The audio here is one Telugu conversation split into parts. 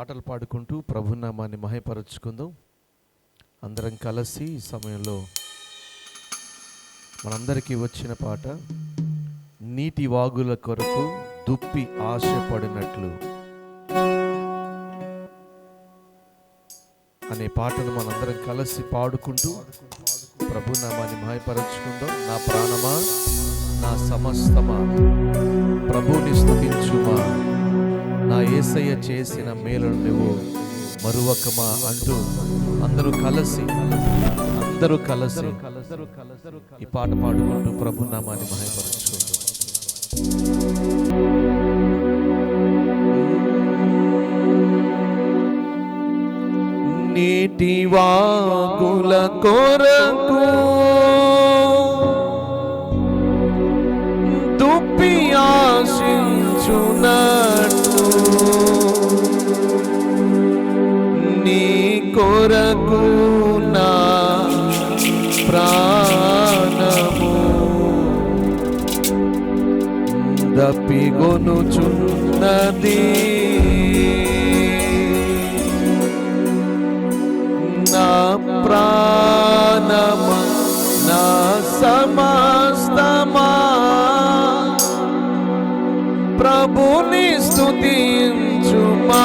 పాటలు పాడుకుంటూ ప్రభునామాన్ని మహిపరచుకుందాం అందరం కలిసి ఈ సమయంలో మనందరికీ వచ్చిన పాట నీటి వాగుల కొరకు దుప్పి ఆశపడినట్లు అనే పాటను మనందరం కలిసి పాడుకుంటూ ప్రభునామాన్ని మహిపరచుకుందాం నా ప్రాణమా నా సమస్తమా ప్రభుని స్థుతించుమా నా ఏసయ్య చేసిన మేలను నువ్వు మరువకమా అంటూ అందరూ కలిసి అందరూ కలిసి ఈ పాట పాడుకుంటూ ప్రభు నామాన్ని మహిమపరచు నీటి వాగుల కొరకు దప్పిగొనుచున్నది నా ప్రాణమ నా సమస్తమా. ప్రభుని స్తుతించుమా.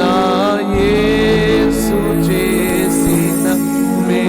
నా యేసు చేసిన మే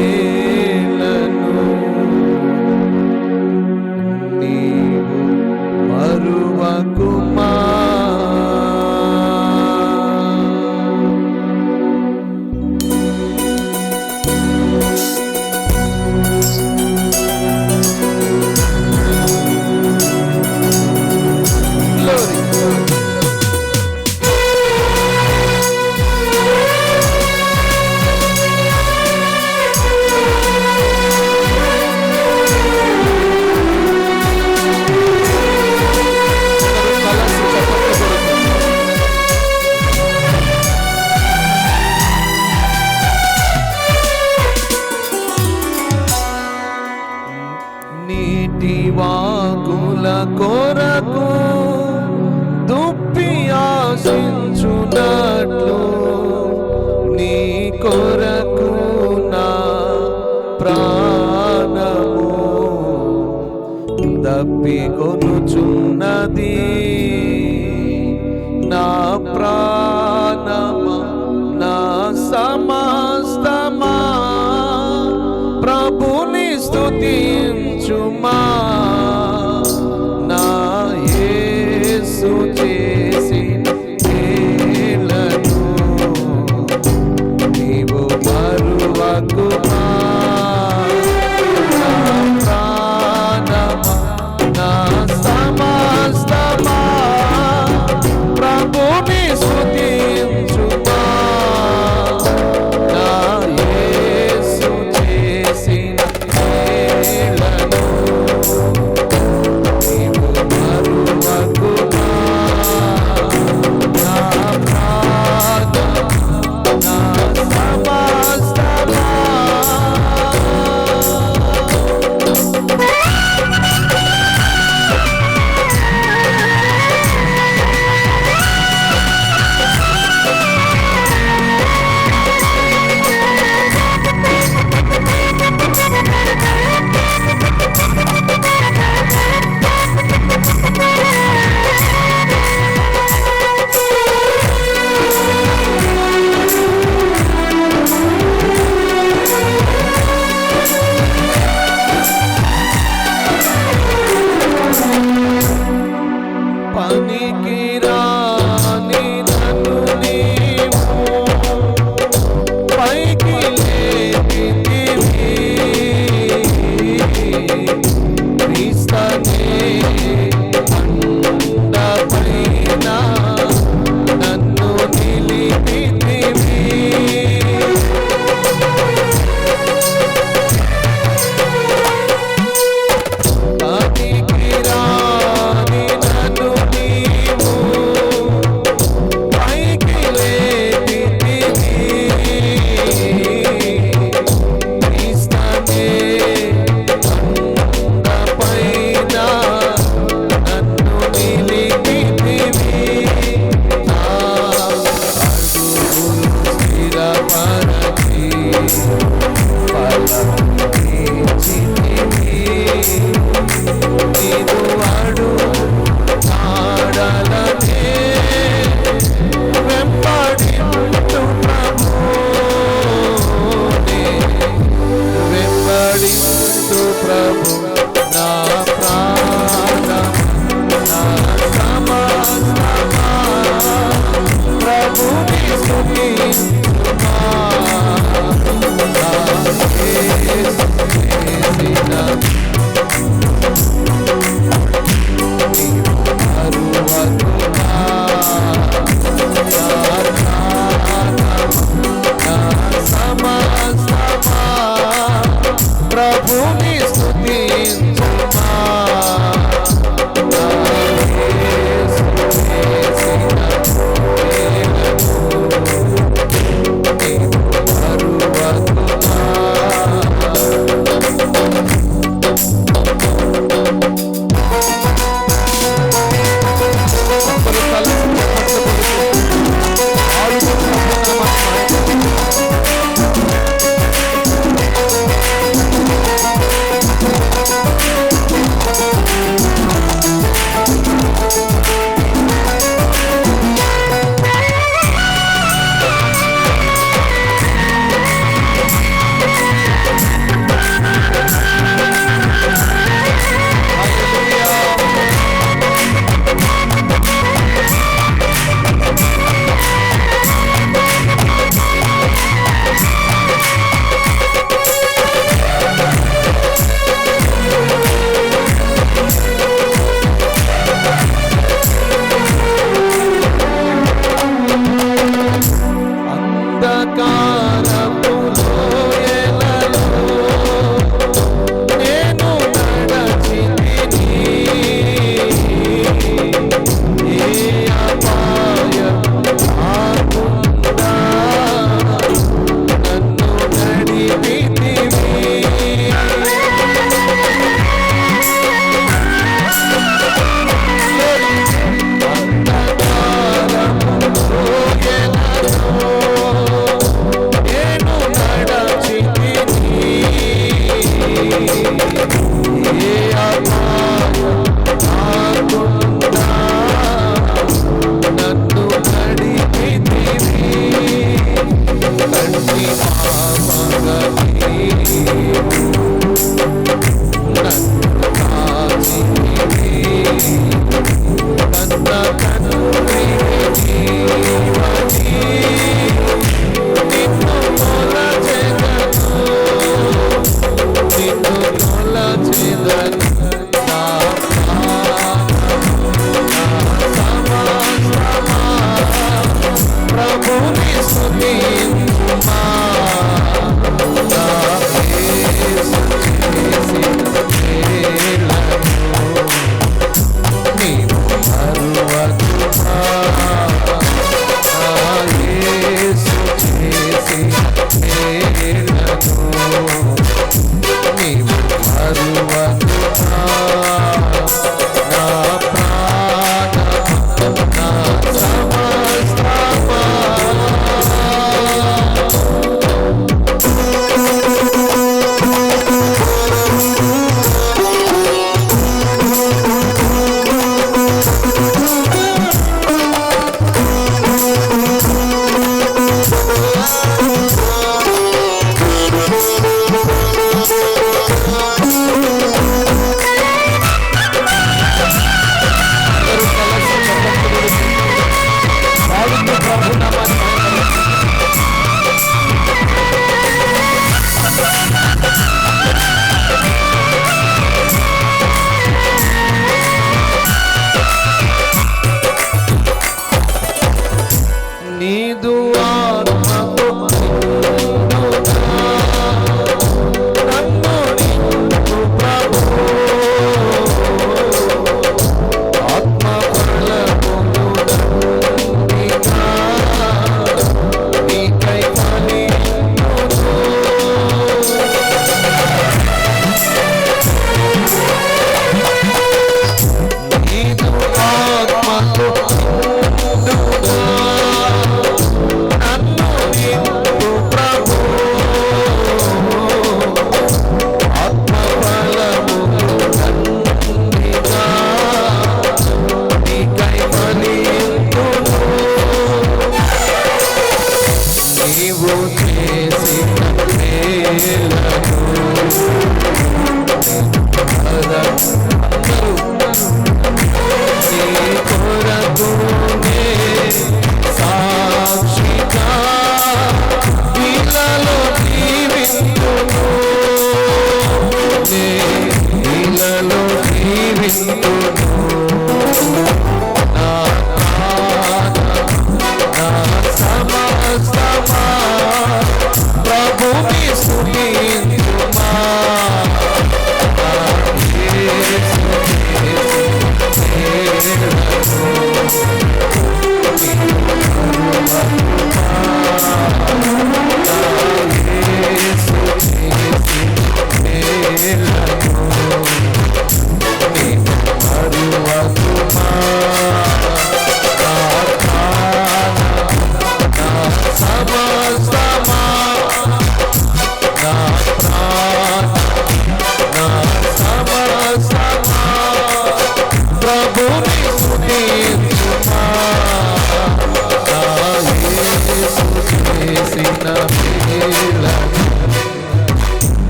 ప్రాణము దప్పికొనుచున్నది